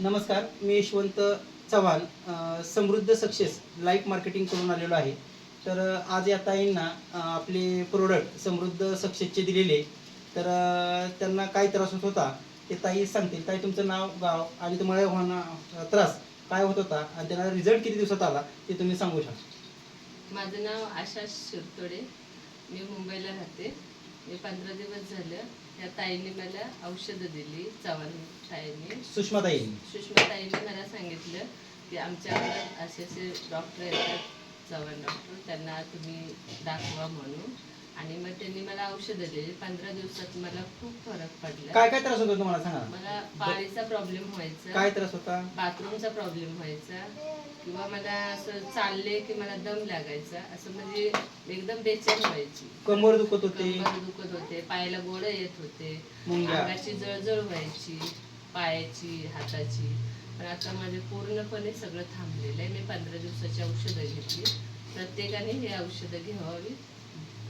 नमस्कार मी यशवंत चव्हाण समृद्ध success life marketing करून आलेलो आहे. तर आज या ताईंना आपले प्रोडक्ट समृद्ध सक्सेसचे दिलेले तर त्यांना काय त्रास होत होता ते ताई सांगतील. ताई तुमचं नाव गाव आणि तुम्हाला होणार त्रास काय होत होता आणि त्यांना रिझल्ट किती दिवसात आला ते तुम्ही सांगू शकता? माझं नाव आशा शिरतोडे. मी मुंबईला राहते. मी पंधरा दिवस झालं त्या ताईने मला औषधं दिली चव्हाण ताईने सुषमा ताई सुषमा ताईने मला सांगितलं की आमच्याकडं असे असे डॉक्टर येतात चव्हाण डॉक्टर त्यांना तुम्ही दाखवा म्हणून. आणि मग त्यांनी मला औषधं दिली. पंधरा दिवसात मला खूप फरक पडला. काय काय त्रास होतो तुम्हाला? सांगा मला पाळीचा प्रॉब्लेम व्हायचा. काय त्रास होता? बाथरूमचा प्रॉब्लेम व्हायचा. किंवा मला असं चालले की मला दम लागायचा. असं म्हणजे एकदम बेचैन व्हायची. कंबर दुखत होते. कंबर दुखत होते. पायाला गोळ येत होते. मुंग्या. अंगाची जळजळ व्हायची. पायाची हाताची. पण आता माझे पूर्णपणे सगळं थांबलेलं आहे. मी पंधरा दिवसाची औषधं घेतली. प्रत्येकाने हे औषधं घ्यावी.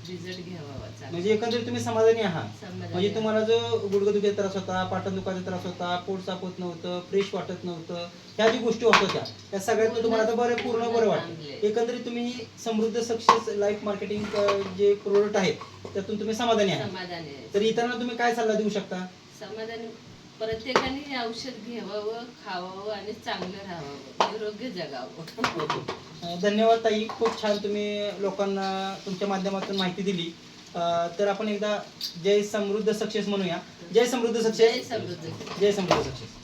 रिझल्ट घ्यावा चांगला. म्हणजे एकंदरीत तुम्ही समाधानी आहात समाधानी म्हणजे. तुम्हाला जो गुडघे दुखायचा त्रास होता पाटण दुखायचा त्रास होता पोट साफ होत नव्हतं फ्रेश वाटत नव्हतं ह्या जी गोष्टी होत होत्या त्या सगळ्यात तुम्हाला आता बरं पूर्ण बरं वाटतं. एकंदरीत तुम्ही समृद्ध सक्सेस लाईफ मार्केटिंग जे प्रोडक्ट आहेत त्यातून तुम्ही समाधानी आहात समाधानी आहे तर इतरांना तुम्ही काय सल्ला देऊ शकता समाधानी प्रत्येकाने हे औषध घ्यावं खावावं आणि चांगलं राहावं. निरोगी जगावं. धन्यवाद ताई. खूप छान तुम्ही लोकांना तुमच्या माध्यमातून माहिती दिली. तर आपण एकदा जय समृद्ध सक्सेस म्हणूया. जय समृद्ध जय सक्सेस. समृद्ध जय समृद्ध सक्सेस.